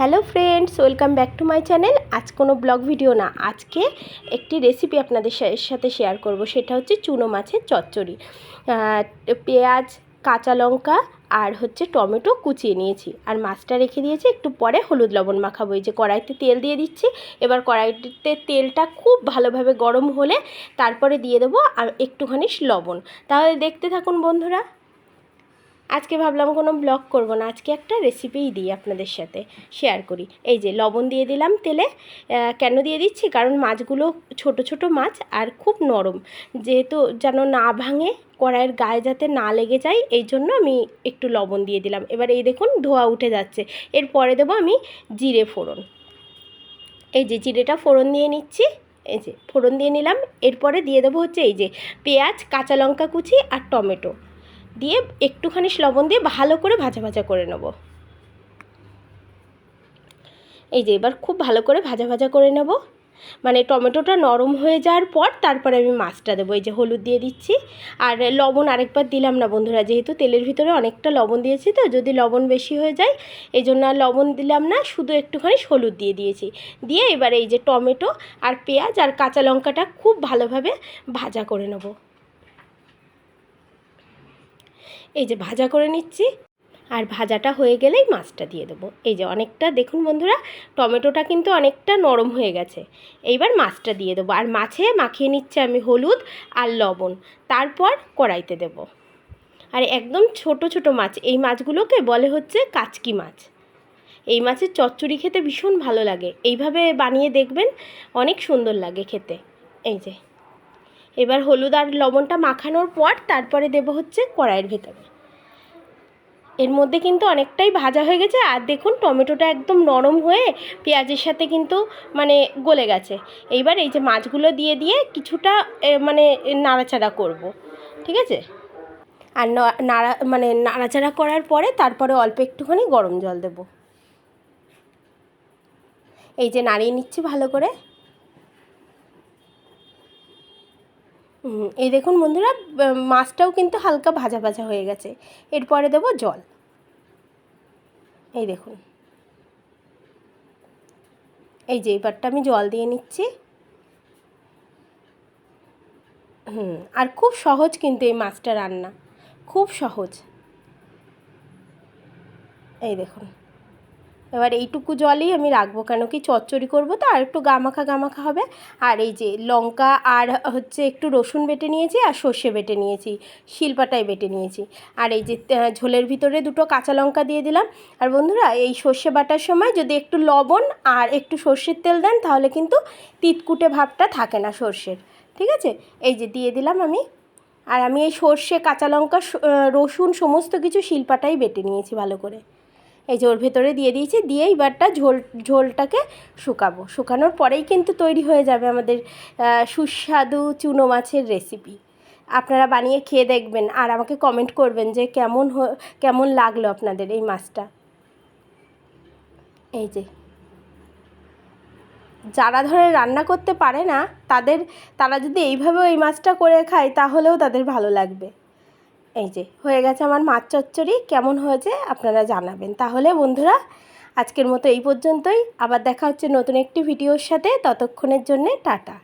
Hello friends, welcome back to my channel. আজ কোনো blog video না, আজকে একটি রেসিপি আপনাদের সাথে শেয়ার করব। সেটা হচ্ছে চুনো মাছের চচ্চড়ি। পেঁয়াজ, কাঁচা লঙ্কা আর হচ্ছে টমেটো কুচিয়ে নিয়েছি। আর মাছটা রেখে দিয়েছি, একটু পরে হলুদ লবণ মাখাবো। এই যে কড়াইতে তেল দিয়ে দিচ্ছি, এবার কড়াইতে তেলটা খুব ভালোভাবে গরম হলে তারপরে দিয়ে দেবো আর একটুখানি লবণ। তাহলে দেখতে থাকুন বন্ধুরা। আজকে ভাবলাম কোনো ব্লগ করব না, আজকে একটা রেসিপিই দিই আপনাদের সাথে শেয়ার করি। এই যে লবণ দিয়ে দিলাম তেলে কেন দিয়ে দিচ্ছি? কারণ মাছগুলো ছোট ছোট মাছ আর খুব নরম। যেহেতু যেন না ভাঙে, কড়াইয়ের গায়ে যাতে না লেগে যায়, এই জন্য আমি একটু লবণ দিয়ে দিলাম। এবার এই দেখুন, ধোয়া উঠে যাচ্ছে। এরপরে দেবো আমি জিরে ফোড়ন। এই যে জিরেটা ফোড়ন দিয়ে নিচ্ছি। এই যে ফোড়ন দিয়ে নিলাম। এরপরে দিয়ে দেবো হচ্ছে এই যে পেঁয়াজ, কাঁচা লঙ্কা কুচি আর টমেটো। দিয়ে একটুখানি লবণ দিয়ে ভালো করে ভাজা ভাজা করে নেব। এই যে এবার খুব ভালো করে ভাজা ভাজা করে নেব। মানে টমেটোটা নরম হয়ে যাওয়ার পর তারপরে আমি মাছটা দেবো, এই যে হলুদ দিয়ে দিচ্ছি। আর লবণ আরেকবার দিলাম না বন্ধুরা, যেহেতু তেলের ভিতরে অনেকটা লবণ দিয়েছি তো, যদি লবণ বেশি হয়ে যায়, এই জন্য আর লবণ দিলাম না, শুধু একটুখানি হলুদ দিয়ে দিয়েছি। দিয়ে এবার এই যে টমেটো আর পেঁয়াজ আর কাঁচা লঙ্কাটা খুব ভালোভাবে ভাজা করে নেব। এই যে ভাজা করে নিচ্ছি। আর ভাজাটা হয়ে গেলেই মাছটা দিয়ে দেবো। এই যে অনেকটা, দেখুন বন্ধুরা, টমেটোটা কিন্তু অনেকটা নরম হয়ে গেছে। এইবার মাছটা দিয়ে দেবো। আর মাছে মাখিয়ে নিচ্ছে আমি হলুদ আর লবণ। তারপর কড়াইতে দেব। আর একদম ছোট ছোট মাছ। এই মাছগুলোকে বলে হচ্ছে কাচকি মাছ। এই মাছের চচ্চড়ি খেতে ভীষণ ভালো লাগে। এইভাবে বানিয়ে দেখবেন, অনেক সুন্দর লাগে খেতে। এই যে। এবার হলুদ আর লবণটা মাখানোর পর তারপরে দেব হচ্ছে কড়াইয়ের ভেতরে। এর মধ্যে কিন্তু অনেকটাই ভাজা হয়ে গেছে, আর দেখুন টমেটোটা একদম নরম হয়ে পেঁয়াজের সাথে কিন্তু মানে গলে গেছে। এইবার এই যে মাছগুলো দিয়ে দিয়ে কিছুটা মানে নাড়াচাড়া করব, ঠিক আছে? আর নাড়া মানে নাড়াচাড়া করার পরে তারপরে অল্প একটুখানি গরম জল দেব। এই যে নাড়িয়ে নিচ্ছি ভালো করে। এই দেখুন বন্ধুরা মাছটাও কিন্তু হালকা ভাজা ভাজা হয়ে গেছে। এরপরে দেবো জল। এই দেখুন। এই যে, এবারটা আমি জল দিয়ে নিচ্ছি। হুম, আর খুব সহজ কিন্তু এই মাছটা রান্না। খুব সহজ। এই দেখুন। এবার এইটুকু জলই আমি রাখব কেন কি চচ্চড়ি করব তো আর একটু গামাখা গামাখা হবে। আর এই যে লঙ্কা আর হচ্ছে একটু রসুন বেটে নিয়েছি আর সর্ষে বেটে নিয়েছি, শিলপাটায় বেটে নিয়েছি। আর এই যে ঝোলের ভিতরে দুটো কাঁচা লঙ্কা দিয়ে দিলাম। আর বন্ধুরা এই সর্ষে বাটার সময় যদি একটু লবণ আর একটু সর্ষের তেল দেন তাহলে কিন্তু তিতকুটে ভাবটা থাকে না সর্ষের। ঠিক আছে? এই যে দিয়ে দিলাম আমি। আর আমি এই সর্ষে, কাঁচা লঙ্কা রসুন সমস্ত কিছু শিলপাটাই বেটে নিয়েছি ভালো করে। এই যে ওর ভেতরে দিয়ে দিয়েছি, দিয়ে এইবারটা ঝোল, ঝোলটাকে শুকাবো। শুকানোর পরেই কিন্তু তৈরি হয়ে যাবে আমাদের সুস্বাদু চুনো মাছের রেসিপি আপনারা বানিয়ে খেয়ে দেখবেন আর আমাকে কমেন্ট করবেন যে কেমন কেমন লাগল আপনাদের এই মাছটা। এই যে। যারা ধরে রান্না করতে পারে না, তাদের, তারা যদি এইভাবে এই মাছটা করে খায়, তাহলেও তাদের ভালো লাগবে। এই যে, হয়ে গেছে আমার মাছ চচ্চড়ি। কেমন হয়েছে আপনারা জানাবেন। তাহলে বন্ধুরা, আজকের মতো এই পর্যন্তই। আবার দেখা হচ্ছে নতুন একটি ভিডিওর সাথে। ততক্ষণের জন্যে টাটা।